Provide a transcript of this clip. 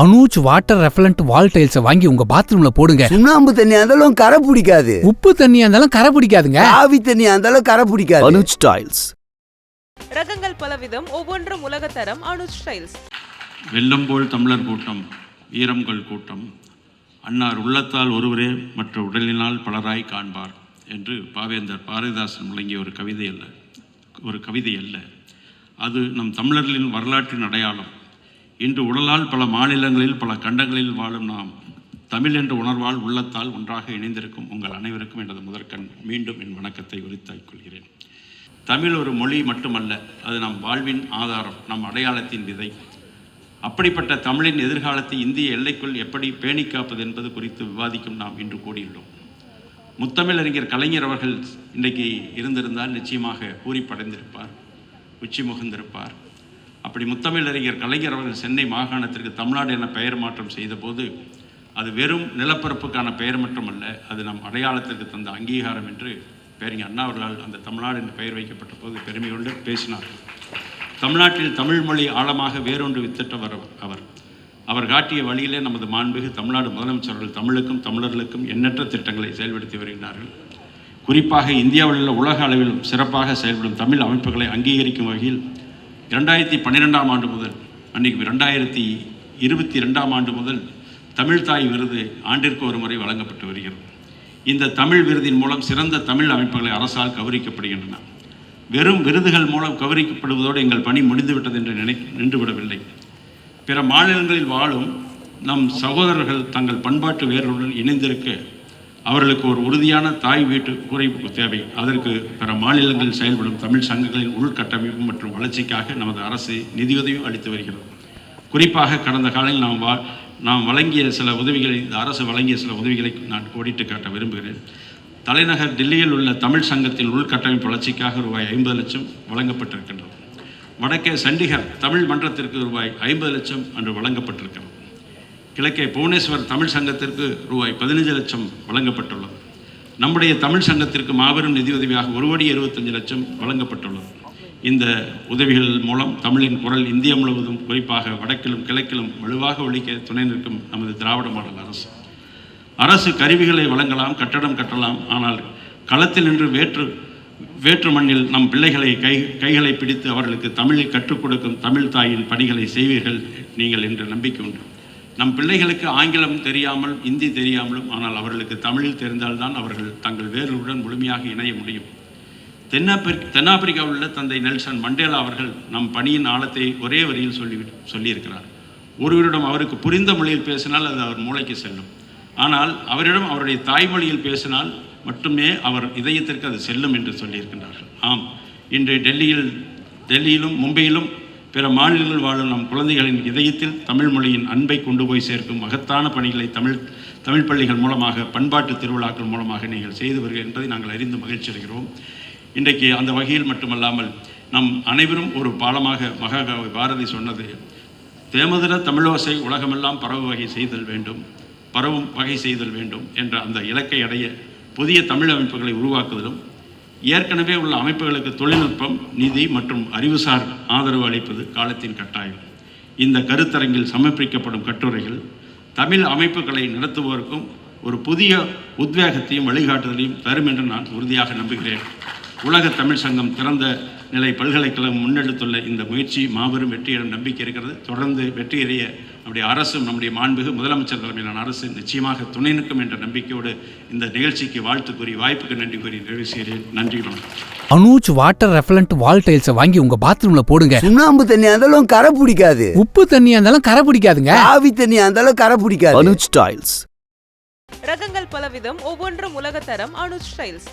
Anuj water repellent wall tiles வாங்கி உங்க பாத்ரூம்ல போடுங்க. சுண்ணாம்பு தண்ணியா இருந்தாலும் கரை பிடிக்காது. உப்பு தண்ணியா இருந்தாலும் கரை பிடிக்காதுங்க. ஆவி தண்ணியா இருந்தாலும் கரை பிடிக்காது. அனுஜ் டைல்ஸ் ரகங்கள் பலவிதம் ஒவ்வொன்றும் உலகத்தரம் அனுஜ் ஸ்டைல்ஸ் வெள்ளம் போல் தமிழர் கூட்டம் வீரம்கள் கூட்டம் அன்னார் உள்ளத்தால் ஒருவரே மற்ற உடலினால் பலராய் காண்பார் என்று பாவேந்தர் பாரதிதாசன் முழங்கிய ஒரு கவிதை அல்ல ஒரு கவிதை அல்ல. அது நம் தமிழர்களின் வரலாற்றின் அடையாளம். இன்று உடலால் பல மாநிலங்களில் பல கண்டங்களில் வாழும் நாம் தமிழ் என்ற உணர்வால் உள்ளத்தால் ஒன்றாக இணைந்திருக்கும் உங்கள் அனைவருக்கும் எனது முதற்கண் மீண்டும் என் வணக்கத்தை உரித்தாய்க் கொள்கிறேன். தமிழ் ஒரு மொழி மட்டுமல்ல அது நம் வாழ்வின் ஆதாரம் நம் அடையாளத்தின் விதை. அப்படிப்பட்ட தமிழின் எதிர்காலத்தை இந்திய எல்லைக்குள் எப்படி பேணி காப்பது என்பது குறித்து விவாதிக்கும் நாம் இன்று கூடியுள்ளோம். முத்தமிழறிஞர் கலைஞர் அவர்கள் இன்றைக்கு இருந்திருந்தால் நிச்சயமாக பூரிப்படைந்திருப்பார் உச்சி முகந்திருப்பார் அப்படி முத்தமிழறிஞர் கலைஞர் அவர்கள் சென்னை மாகாணத்திற்கு தமிழ்நாடு என பெயர் மாற்றம் செய்தபோது அது வெறும் நிலப்பரப்புக்கான பெயர் மட்டுமல்ல அது நம் அடையாளத்திற்கு தந்த அங்கீகாரம் என்று பேரிங்க அண்ணா அவர்களால் அந்த தமிழ்நாடு என்று பெயர் வைக்கப்பட்ட போது பெருமையோடு பேசினார்கள். தமிழ்நாட்டில் தமிழ் மொழி ஆழமாக வேரொன்று வித்திட்டவர் அவர். அவர் காட்டிய வழியிலே நமது மாண்புகு தமிழ்நாடு முதலமைச்சர்கள் தமிழுக்கும் தமிழர்களுக்கும் எண்ணற்ற திட்டங்களை செயல்படுத்தி வருகிறார்கள் குறிப்பாக இந்தியாவில் உள்ள உலக அளவிலும் சிறப்பாக செயல்படும் தமிழ் அமைப்புகளை அங்கீகரிக்கும் வகையில் இரண்டாயிரத்தி பன்னிரெண்டாம் ஆண்டு முதல் அன்றைக்கு ரெண்டாயிரத்தி இருபத்தி ரெண்டாம் ஆண்டு முதல் தமிழ்தாய் விருது ஆண்டிற்கு ஒரு முறை வழங்கப்பட்டு வருகிறது. இந்த தமிழ் விருதின் மூலம் சிறந்த தமிழ் அமைப்புகளை அரசால் கௌரவிக்கப்படுகின்றன வெறும் விருதுகள் மூலம் கௌரவிக்கப்படுவதோடு எங்கள் பணி முடிந்துவிட்டது என்று நினை நின்றுவிடவில்லை. பிற மாநிலங்களில் வாழும் நம் சகோதரர்கள் தங்கள் பண்பாட்டு வேர்களுடன் இணைந்திருக்க அவர்களுக்கு ஒரு உறுதியான தாய் வீட்டு குறைப்பு தேவை. அதற்கு பிற மாநிலங்களில் செயல்படும் தமிழ் சங்கங்களின் உள்கட்டமைப்பு மற்றும் வளர்ச்சிக்காக நமது அரசு நிதியுதவியும் அளித்து வருகிறது. குறிப்பாக கடந்த காலையில் நாம் வா நாம் வழங்கிய சில உதவிகளை இந்த அரசு வழங்கிய சில உதவிகளை நான் கோடிட்டு காட்ட விரும்புகிறேன். தலைநகர் டெல்லியில் உள்ள தமிழ் சங்கத்தின் உள்கட்டமைப்பு வளர்ச்சிக்காக ரூபாய் ஐம்பது லட்சம் வழங்கப்பட்டிருக்கின்றது. வடக்கே சண்டிகர் தமிழ் மன்றத்திற்கு ரூபாய் ஐம்பது லட்சம் அன்று வழங்கப்பட்டிருக்கிறது. கிழக்கே புவனேஸ்வர் தமிழ் சங்கத்திற்கு ரூபாய் பதினஞ்சு லட்சம் வழங்கப்பட்டுள்ளது. நம்முடைய தமிழ் சங்கத்திற்கு மாபெரும் நிதியுதவியாக ஒரு கோடி இருபத்தஞ்சு லட்சம் வழங்கப்பட்டுள்ளது. இந்த உதவிகள் மூலம் தமிழின் குரல் இந்தியா முழுவதும் குறிப்பாக வடக்கிலும் கிழக்கிலும் வலுவாக ஒழிக்க துணை நிற்கும் நமது திராவிட மாடல் அரசு. அரசு கருவிகளை வழங்கலாம் கட்டடம் கட்டலாம் ஆனால் களத்தில் நின்று வேற்று வேற்று மண்ணில் நம் பிள்ளைகளை கை கைகளை பிடித்து அவர்களுக்கு தமிழை கற்றுக் கொடுக்கும் தமிழ் தாயின் பணிகளை செய்வீர்கள் நீங்கள் என்ற நம்பிக்கை உண்டு. நம் பிள்ளைகளுக்கு ஆங்கிலம் தெரியாமல் இந்தி தெரியாமலும் ஆனால் அவர்களுக்கு தமிழில் தெரிந்தால்தான் அவர்கள் தங்கள் வேர்களுடன் முழுமையாக இணைய முடியும். தென்னாப்பிரி தென்னாப்பிரிக்காவில் உள்ள தந்தை நெல்சன் மண்டேலா அவர்கள் நம் பணியின் ஆழத்தை ஒரே வரியில் சொல்லி சொல்லியிருக்கிறார். ஒருவரிடம் அவருக்கு புரிந்த மொழியில் பேசினால் அது அவர் மூளைக்கு செல்லும். ஆனால் அவரிடம் அவருடைய தாய்மொழியில் பேசினால் மட்டுமே அவர் இதயத்திற்கு அது செல்லும் என்று சொல்லியிருக்கின்றார்கள். ஆம் இன்று டெல்லியில் டெல்லியிலும் மும்பையிலும் பிற மாநிலங்களில் வாழும் நம் குழந்தைகளின் இதயத்தில் தமிழ் மொழியின் அன்பை கொண்டு போய் சேர்க்கும் மகத்தான பணிகளை தமிழ் தமிழ் பள்ளிகள் மூலமாக பண்பாட்டு திருவிழாக்கள் மூலமாக நீங்கள் செய்து வருகிறீர்கள் என்பதை நாங்கள் அறிந்து மகிழ்ச்சி அடைகிறோம். இன்றைக்கு அந்த வகையில் மட்டுமல்லாமல் நம் அனைவரும் ஒரு பாலமாக மகாகவி பாரதி சொன்னது தேமதுர தமிழோசை உலகமெல்லாம் பரவு வகை செய்தல் வேண்டும் பரவும் வகை செய்தல் வேண்டும் என்ற அந்த இலக்கை அடைய புதிய தமிழ் அமைப்புகளை உருவாக்குவதிலும் ஏற்கனவே உள்ள அமைப்புகளுக்கு தொழில்நுட்பம் நிதி மற்றும் அறிவுசார் ஆதரவு அளிப்பது காலத்தின் கட்டாயம். இந்த கருத்தரங்கில் சமர்ப்பிக்கப்படும் கட்டுரைகள் தமிழ் அமைப்புகளை நடத்துவோருக்கும் ஒரு புதிய உத்வேகத்தையும் வழிகாட்டுதலையும் தரும் என்று நான் உறுதியாக நம்புகிறேன். உலக தமிழ் சங்கம் திறந்த நிலை பல்கலைக்கழகம் முன்னெடுத்துள்ள இந்த முயற்சி மாபெரும் வெற்றியிடம் நம்பிக்கை இருக்கிறது. தொடர்ந்து வெற்றியடைய நம்முடைய அரசும் நம்முடைய மாண்புகு முதலமைச்சர் தலைமையிலான அரசு நிச்சயமாக துணை நிற்கும் என்ற நம்பிக்கையோடு இந்த நிகழ்ச்சிக்கு வாழ்த்து கூறி வாய்ப்புக்கு நன்றி கூறி நிறைவு செய்கிறேன். நன்றி Anuj water repellent wall tiles வாங்கி உங்க பாத்ரூம்ல போடுங்க. சுண்ணாம்பு தண்ணியா இருந்தாலும் கரை பிடிக்காது. உப்பு தண்ணியா இருந்தாலும் கரை பிடிக்காதுங்க. ஆவி தண்ணியா இருந்தாலும் கரை பிடிக்காது. அனுஜ் டைல்ஸ் ரகங்கள் பலவிதம் ஒவ்வொன்றும் உலகத்தரம் அனுஜ் ஸ்டைல்ஸ்